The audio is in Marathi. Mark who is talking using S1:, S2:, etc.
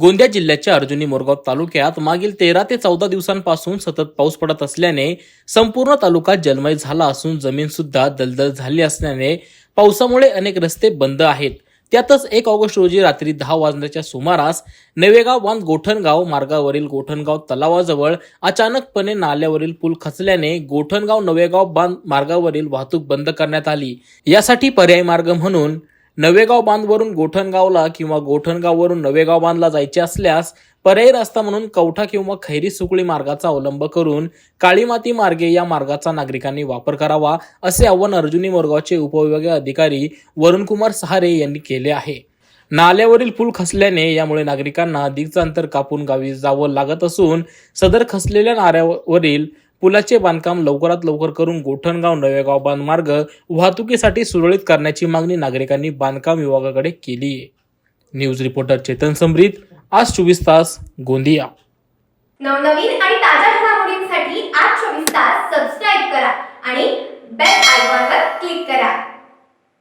S1: गोंदिया जिल्ह्याच्या अर्जुनी मोरगाव तालुक्यात मागील तेरा ते चौदा दिवसांपासून सतत पाऊस पडत असल्याने संपूर्ण तालुका जलमय झाला असून जमीन सुद्धा दलदल झाली असल्याने पावसामुळे अनेक रस्ते बंद आहेत. त्यातच एक ऑगस्ट रोजी रात्री दहा वाजण्याच्या सुमारास नवेगाव बांध गोठणगाव मार्गावरील गोठणगाव तलावाजवळ अचानकपणे नाल्यावरील पूल खचल्याने गोठणगाव नवेगाव बांध मार्गावरील वाहतूक बंद करण्यात आली. यासाठी पर्यायी मार्ग म्हणून नवेगाव बांधवरून गोठणगावला किंवा गोठणगाववरून नवेगाव बांधला जायचे असल्यास पर्यायी रस्ता म्हणून कवठा किंवा खैरी सुकळी मार्गाचा अवलंब करून काळी माती मार्गे या मार्गाचा नागरिकांनी वापर करावा असे आव्हान अर्जुनी मोरगावचे उपविभागीय अधिकारी वरुणकुमार सहारे यांनी केले आहे. नाल्यावरील पूल खसल्याने यामुळे नागरिकांना अधिकचं अंतर कापून गावी जावं लागत असून सदर खसलेल्या नाऱ्यावरील पुलाचे बांधकाम लवकरात लवकर करून गोठणगाव नवेगाव बांध मार्ग वाहतुकीसाठी सुरळीत करण्याची मागणी नागरिकांनी बांधकाम विभागाकडे केली आहे. न्यूज रिपोर्टर चेतन समरीत आज चोवीस तास गोंदिया.
S2: नवनवीन आणि ताज्या